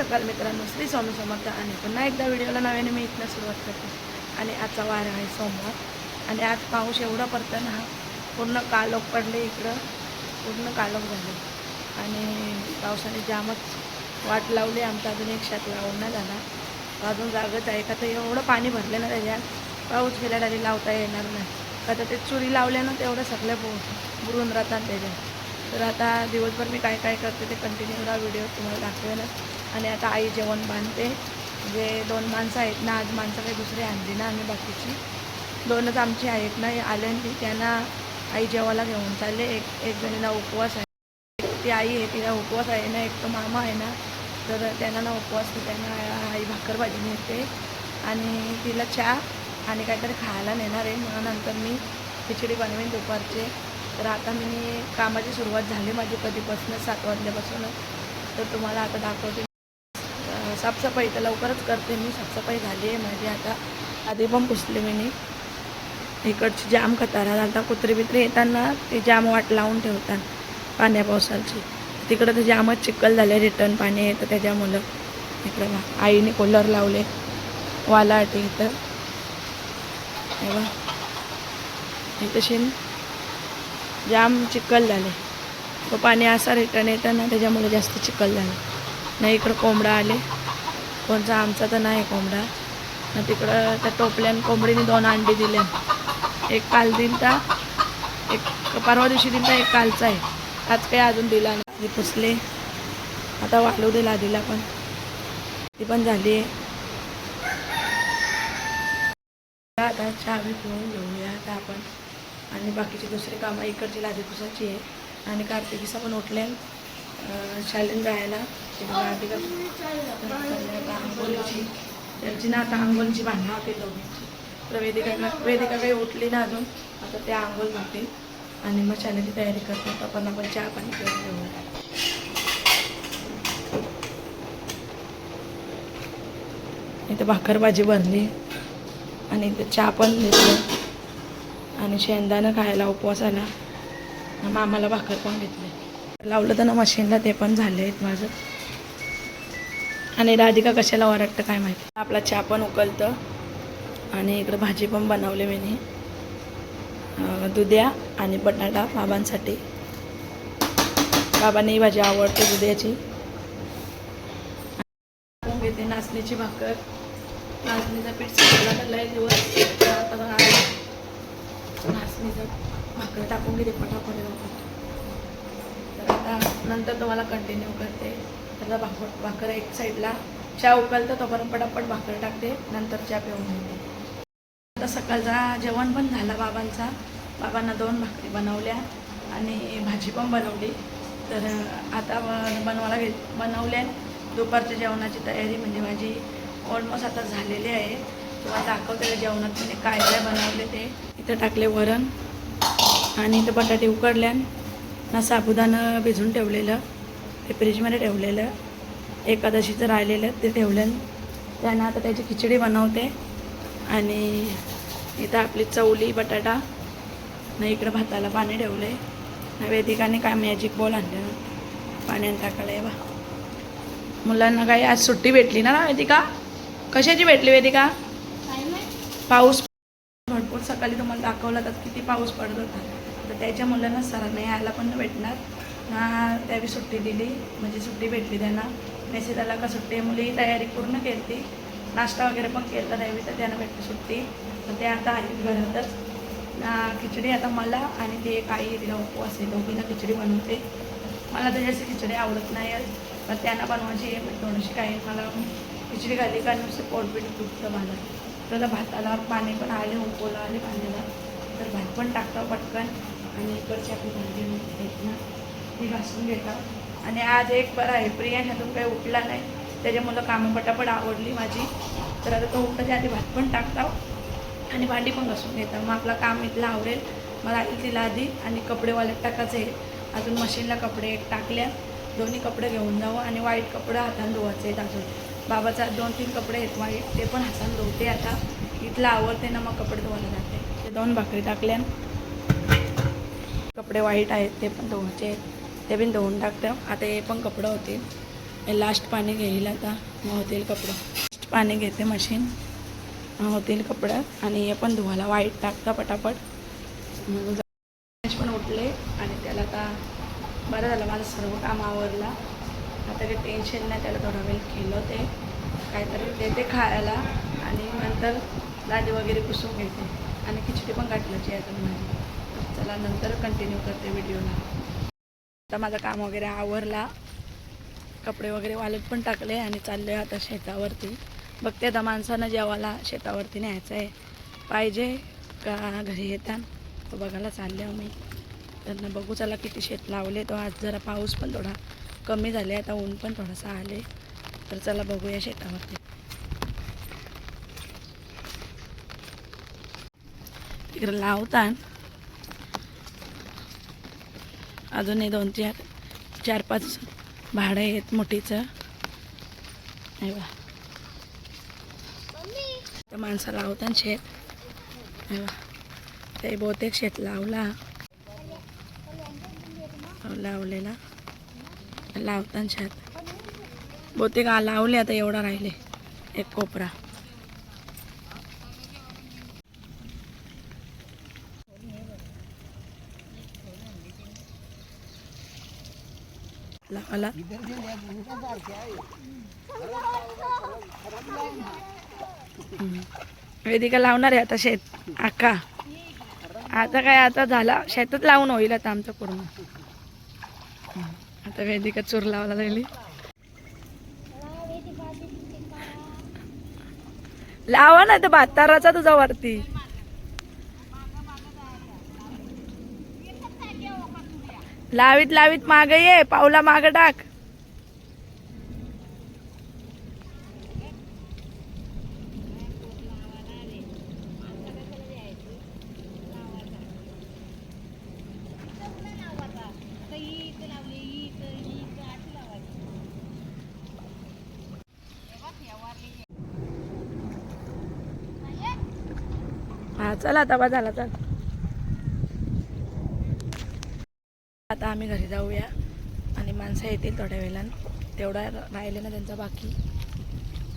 सकाळ मित्रांनो श्री स्वामी समर्थ आणि पुन्हा एकदा व्हिडिओला नव्याने मी इथनं सुरुवात करते. आणि आजचा वार आहे सोमवार. आणि आज पाऊस एवढा पडताना ना पूर्ण कालोख पडले इकडं. पूर्ण कालोख झाले. आणि पावसाने जामच वाट लावली. आमचा अजून एक शेत लावून नाही झाला. अजून जागच आहे. का तर एवढं पाणी भरलं ना त्याच्यात. पाऊस गेल्या डायरी लावता येणार नाही. का तर ते चुरी लावल्यानं तेवढं सगळं बु बुरून राहतात त्याच्यात. तर आता दिवसभर मी काय काय करते ते कंटिन्यू हा व्हिडिओ तुम्हाला दाखवेलच. आणि आता आई जेवण बांधते. जे दोन माणसं आहेत ना आज माणसं काही दुसरी आणली ना आम्ही बाकीची. दोनच आमची आहेत ना आले ती त्यांना आई जेवायला घेऊन चालले. एक एक जणीला उपवास आहे. ती आई आहे तिला उपवास आहे ना एक तो मामा आहे ना तर त्यांना ना उपवास त्यांना आई भाकर भाजी नेते. आणि तिला चहा आणि काहीतरी खायला नेणार आहे. मग नंतर मी खिचडी बनवेन दुपारचे. तर आता मी कामाची सुरुवात झाली माझी कधीपासून सात वाजल्यापासूनच तर तुम्हाला आता दाखवते. साफसफाई तर लवकरच करते मी. साफसफाई झाली आहे माझी आता. आधी पण पुसले मी इकडची जाम कतारा आता कुत्रे बित्रे येताना ते जाम वाट लावून ठेवतात पाण्या पावसाची. तिकडं तर जामच चिखल झाले रिटर्न पाणी येतं त्याच्यामुळं. इकडं आईने कूलर लावले वालाटी इथं. हे बा इथं जाम चिखल झाले. तो पाणी असा रिटर्न येतं ना त्याच्यामुळे जास्त चिखल झालं. नाही इकडं कोंबडा आले. कोणचा आमचा तर नाही कोंबडा. मग तिकडं त्या टोपल्यान कोंबडीने दोन अंडी दिले. एक काल दिलता एक परवा दिवशी दिलता एक कालचा आहे. आज काही अजून दिला नाही. पुसले. आता वाढू दिला दिला पण. ती पण झाली आहे. आता चहा बी पिऊन घेऊया आता आपण. आणि बाकीची दुसरी कामं इकडची लादी पुसायची आहे. आणि कार्तिकीचा पण उठले. शालेन जायला. आता आंघोळीची त्यांची ना आता आंघोळीची भांडणं होते दोघींची. तर वेदिका वेदिका काही उठली ना अजून. आता त्या आंघोळ घालतील आणि मग शालेची तयारी करतात आपण आपण चहा पाणी करून घेऊया. इथं भाकर भाजी बनली आणि इथं चहा पण घेतलं. आणि शेंगदाणं खायला उपवासाला मग मामाला भाकर पण घेतले. लावलं तर ना मशीनला ते पण झाले आहेत माझं. आणि राधिका कशाला ओरडतं काय माहिती? आपला चहा पण उकलतं आणि इकडं भाजी पण बनवली मी दुध्या आणि बटाटा बाबांसाठी. बाबांनी ही भाजी आवडते दुध्याची. टाकून घेते नाचणीची भाकर. नाचणीचा पीठ सगळं तर लय दिवस आता बघा नाचणीचं भाकर टाकून घेते पटापट. तर आता नंतर तुम्हाला कंटिन्यू करते. तर भाकर भाकर एक साईडला. चहा उकळतं तोपर्यंत पटापट भाकर टाकते नंतर चहा पिऊन घेते. आता सकाळचा जेवण पण झाला बाबांचा. बाबांना दोन भाकरी बनवल्या आणि भाजी पण बनवली. तर आता बनवायला घे बनवल्या. दुपारच्या जेवणाची तयारी म्हणजे माझी ऑलमोस्ट आता झालेली आहे. किंवा दाखवते जेवणात म्हणजे काय काय बनवले ते. इथं टाकले वरण आणि इथं बटाटे उकडल्या ना साबुदाणं भिजून ठेवलेलं. ते फ्रीजमध्ये ठेवलेलं एकादशीचं राहिलेलं ते ठेवलं त्यानं आता त्याची खिचडी बनवते. आणि इथं आपली चवली बटाटा ना इकडं भाताला पाणी ठेवलं आहे वेदिकाने काय मॅजिक बॉल आणले. ना पाण्याने टाकायला आहे बा. मुलांना काही आज सुट्टी भेटली ना वेदिका कशाची भेटली वेदिका? पाऊस भरपूर सकाळी तुम्हाला दाखवला तर किती पाऊस पडत होता. तर त्याच्या मुलांना सरांना यायला पण नाही भेटणार. हां त्यावेळी सुट्टी दिली. म्हणजे सुट्टी भेटली त्यांना. मेसेज आला का सुट्टी मुलीही मुली तयारी पूर्ण केली नाश्ता वगैरे पण केला त्यावेळी तर त्यांना भेटली सुट्टी. तर ते आता आहेत घरातच. खिचडी आता मला आणि ते एक आई तिला उपवास आहे. दोघींना खिचडी बनवते. मला तर जास्त खिचडी आवडत नाही. पण त्यांना बनवायची आहे. थोडीशी काही मला खिचडी घाली का नुसतं पोटपीठ दुखतं मला. त्याला भाताला पाणी पण आले उपोला आले पाण्याला तर भात पण टाकतो पटकन. आणि इकडची आपली भाजी आहेत ना मी घासून घेतात आणि आज एक बरं आहे प्रिया ह्यातून काही उठला नाही. त्याच्यामुळं कामं पटापट आवडली माझी. तर आता तो उठल्याच्या आधी भात पण टाकता आणि भांडी पण घासून घेतात मग आपलं काम इथलं आवडेल मला आली तिला आधी आणि कपडे वाळत टाकायचे. अजून मशीनला कपडे एक टाकल्या. दोन्ही कपडे घेऊन जावं आणि वाईट कपडे हाताने धुवायचे आहेत अजून. बाबाचा दोन तीन कपडे आहेत वाईट ते पण हाताने धुवते आता. इथलं आवडते ना मग कपडे धुवायला जाते. ते दोन भाकरी टाकल्या. कपडे वाईट आहेत ते पण धुवायचे आहेत. ते पण धुवून टाकतं आता हे पण कपडं होतील. लास्ट पाणी घेईल आता. मग होतील कपडं. लास्ट पाणी घेते मशीन होतील कपडं. आणि हे पण धुवायला वाईट टाकतं पटापट. पण उठले. आणि त्याला आता बरं झालं. माझं सर्व काम आवरलं. आता काही टेन्शन नाही. त्याला थोडा वेळ खेळलो ते. काहीतरी देते खायला. आणि नंतर दादी वगैरे पुसून घेते. आणि खिचडी पण काटल्याची आहे अजून माझी. चला नंतर कंटिन्यू करते व्हिडिओला आता माझं काम वगैरे आवरला. कपडे वगैरे वालत पण टाकले आणि चालले आता शेतावरती. बघते आता माणसानं जेवायला शेतावरती न्यायचं आहे पाहिजे का घरी येतात तो बघायला चालले मी त्यांना बघू चला किती शेत लावले. तो आज जरा पाऊस पण थोडा कमी झाले आता ऊन पण थोडंसं आले तर चला बघूया शेतावरती. इकडे लावतात अजूनही दोन चार चार पाच भाडं आहेत मोठीचं. नाही बा तर माणसं लावतात शेत. नाही बा ते बहुतेक शेत लावला. लावलेला. लावतात शेत. बहुतेक लावले आता एवढा राहिले. एक कोपरा. आला. वेदिका लावणार आहे आता शेत. आका. आता काय आता झाला. शेतात लावून होईल आता आमचं पूर्ण. आता वेदिका चूर लावायला लागली. लावा ना तर भाताराचा तुझा वरती. लावीत लावीत माग ये पावला माग टाक. हा चला आता बा झाला चला. आता आम्ही घरी जाऊया. आणि माणसं येतील थोड्या वेळानं. तेवढा राहिले ना त्यांचा बाकी.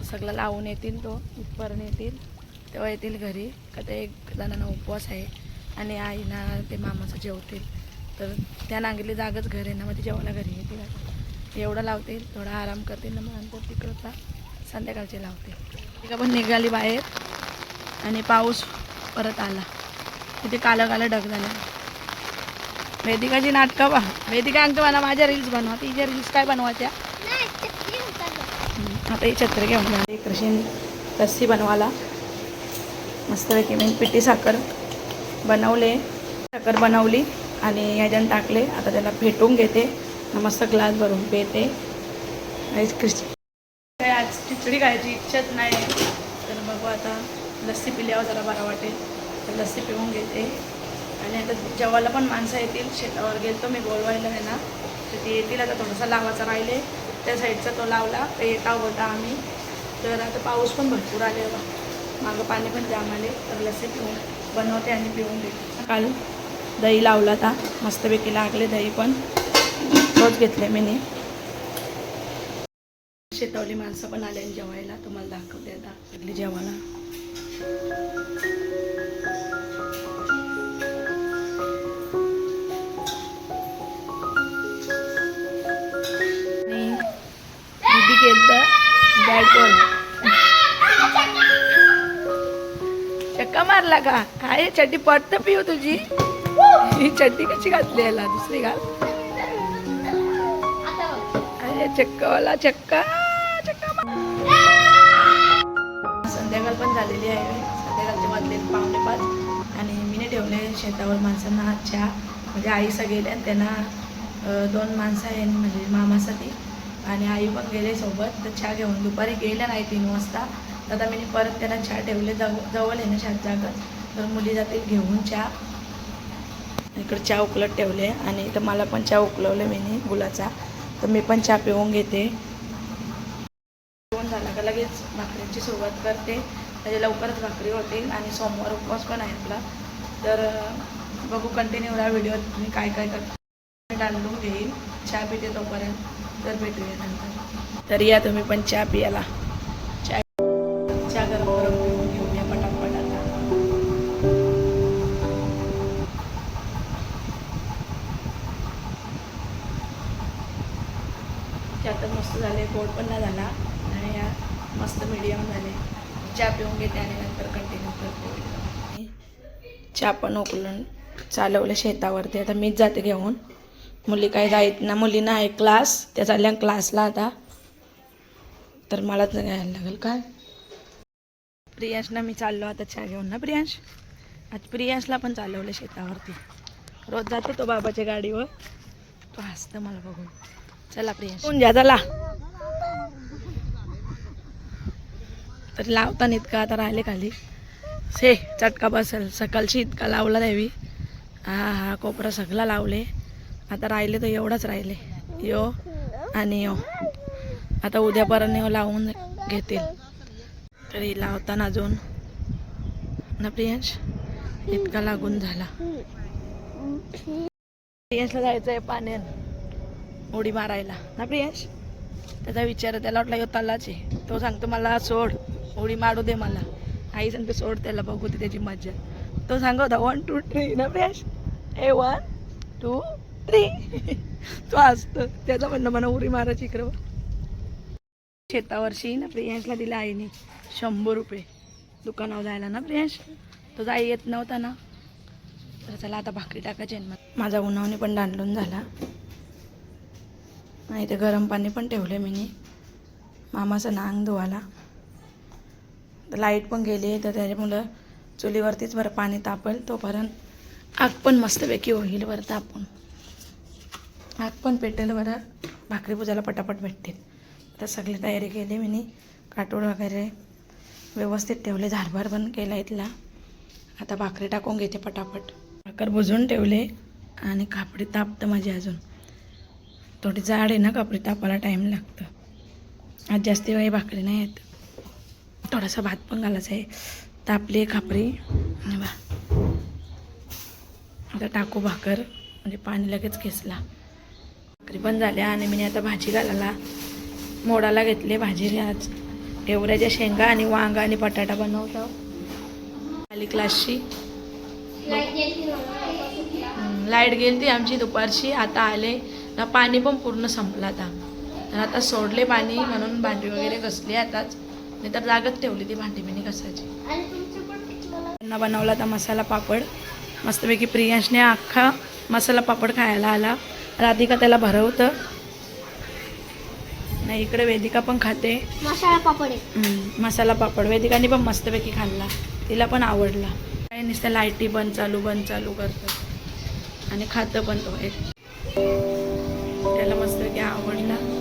सगळं लावून येतील तो इथपर्यंत येतील. तेव्हा येतील घरी. का ते एक जणांना उपवास आहे. आणि आईना ते मामाचं जेवतील. तर त्या नांगेली जागच घर आहे ना मग ते जेवायला घरी येतील. एवढं लावतील थोडा आराम करतील. ना मग नंतर तिकडचा संध्याकाळचे लावतील. तिका पण निघाली बाहेर. आणि पाऊस परत आला. तिथे कालं कालं ढग झालं. वेदिकाची नाटकं बा वेदिका अंक म्हणा माझ्या रील्स बनवा. तिच्या रील्स काय बनवायच्या? आता ही छत्र घेऊन जाणार कृषी लस्सी बनवायला. मस्तपैकी मी पिठी साखर बनवले. साखर बनवली आणि ह्याच्यानं टाकले. आता त्याला फेटून घेते. मस्त ग्लास भरून पेते कृषी काय आज खिचडी खायची इच्छाच नाही. तर बघू आता लस्सी पिल्यावर जरा बरं वाटेल. तर लस्सी पिऊन घेते. आणि आता जेवायला पण माणसं येतील शेतावर गेलतो मी बोलवायला आहे ना तर ते येतील आता थोडासा लावायचा राहिले. त्या साईडचा तो लावला ते येता होता आम्ही. तर आता पाऊस पण भरपूर आले बा मागं पाणी पण जाम आले तर लसी पिऊन बनवते आणि पिऊन देते. काल दही लावला आता मस्तपैकी लागले दही पण. तोच घेतले मी शेतावली माणसं पण आले जेवायला तुम्हाला दाखवते आता सगळी जेवायला. काय कोण चक्का मारला का? काय चड्डी पडतं पिऊ तुझी. ही चड्डी कशी घातली याला? दुसरी घाल. अरे चक्कावाला चक्का चक्का संध्याकाळ पण झालेली आहे. संध्याकाळचे वाजले पावणे पाच. आणि मी ठेवले शेतावर माणसांना चहा. म्हणजे आई गेल्या आणि त्यांना दोन माणसं आहे म्हणजे मामासाठी. आणि आई पण गेले सोबत. तर चहा घेऊन दुपारी गेल्या नाही तीन वाजता. तर आता मी परत त्यांना चहा ठेवले जव जवळ आहे ना शात जागत तर मुली जातील घेऊन चहा. इकडे चहा उकलत ठेवले आणि इथं मला पण चहा उकलवले मी गुलाचा. तर मी पण चहा पिऊन घेते. जेवण झाला का लगेच भाकरीची सुरुवात करते. म्हणजे लवकरच भाकरी होतील आणि सोमवार उपवास पण आहे आपला. तर बघू कंटिन्यू राहा व्हिडिओत मी काय काय करते. डांडून घेईल चहा पिते तोपर्यंत. तर भेटूया नंतर. तर या तुम्ही पण चहा पियाला. चहा चहा गरम गरम पिऊन घेऊया पटापट आता. चहा तर मस्त झाले गोड पण नाही झाला. आणि या मस्त मिडियम झाले. चहा पिऊन घेते आणि नंतर कंटिन्यू करते चहा पण उकलून चालवलं शेतावरती. आता मीच जाते घेऊन. मुली काही जायत ना मुलींना आहे क्लास त्या चालल्या क्लासला आता. तर मलाच घ्यायला लागेल काय? प्रियांशना मी चाललो आता चहा घेऊन ना प्रियांश? आज प्रियांशला पण चालवलं शेतावरती. रोज जातो तो बाबाच्या गाडीवर. तो हसतं मला बघून. चला प्रियांश. कोण जा चला. तर लावताना इतका आता राहिले खाली. से चटका बसेल. सकाळची इतका लावला द्यावी हा हा कोपरा सगळा लावले. आता राहिले तर एवढाच राहिले. यो आणि यो. आता उद्यापर्यंत यो लावून घेतील. तरी लावताना अजून. ना प्रियांश? इतका लागून झाला. प्रियांशला जायचं आहे पाण्यात. उडी मारायला. ना प्रियांश? त्याचा विचार त्याला वाटला यो तलाच तो सांगतो मला सोड उडी मारू दे मला. आई सांगतो सोड त्याला बघू दे त्याची मजा तो सांगत वन टू थ्री ना प्रियांश? ए वन टू तो असतो. त्याचा म्हणणं म्हणा उरी मारायची इकडं शेतावरशी ना प्रियांशला दिला आईने. शंभर रुपये. दुकानावर जायला ना प्रियांश? तो जाई येत नव्हता ना. तर चला आता भाकरी टाकायची आहे माझा उन्हावणी पण दांडलून झाला. नाही ते गरम पाणी पण ठेवले मी मामाचं नांग धुवाला तर लाइट पण गेली तर त्याच्यामुळं चुलीवरतीच बरं पाणी तापल तोपर्यंत आग पण मस्तपैकी होईल बरं तापून. आग पण पेटेल बरं. भाकरी पूजाला पटापट भेटतील. आता सगळी तयारी केली मी काटोळ वगैरे व्यवस्थित ठेवले. झारभार पण केला इथला. आता भाकरी टाकून घेते पटापट. भाकर बुजून ठेवले आणि कापडी तापतं माझी अजून. थोडी जाड आहे ना कापडी तापायला टाईम लागतं. आज जास्ती वेळ भाकरी नाही येत. थोडासा भात पण घालायचा आहे. तापली खापरी बा आता टाकू भाकर. म्हणजे पाणी लगेच खेचला भाकरी पण झाल्या आणि मी आता भाजी घालायला मोडाला घेतले भाजी. आज एवढ्याच्या शेंगा आणि वांगा आणि बटाटा बनवतो. आली क्लासची. लाइट गेली ती आमची दुपारची. आता आले. ना पाणी पण पूर्ण संपलं आता. तर आता सोडले पाणी म्हणून भांडी वगैरे घसली आताच. नाही तर जागत ठेवली ती भांडी बिनी घसायची. त्यांना बनवला आता मसाला पापड. मस्तपैकी प्रियांशने अख्खा मसाला पापड खायला आला. राधिका त्याला भरवतं. नाही इकडे वेदिका पण खाते. मसाला पापड मसाला पापड. वेदिकाने पण मस्तपैकी खाल्ला. तिला पण आवडला. काय नुसतं लाईटी बंद चालू बंद चालू करतं. आणि खातं पण तो एक. त्याला मस्तपैकी आवडला.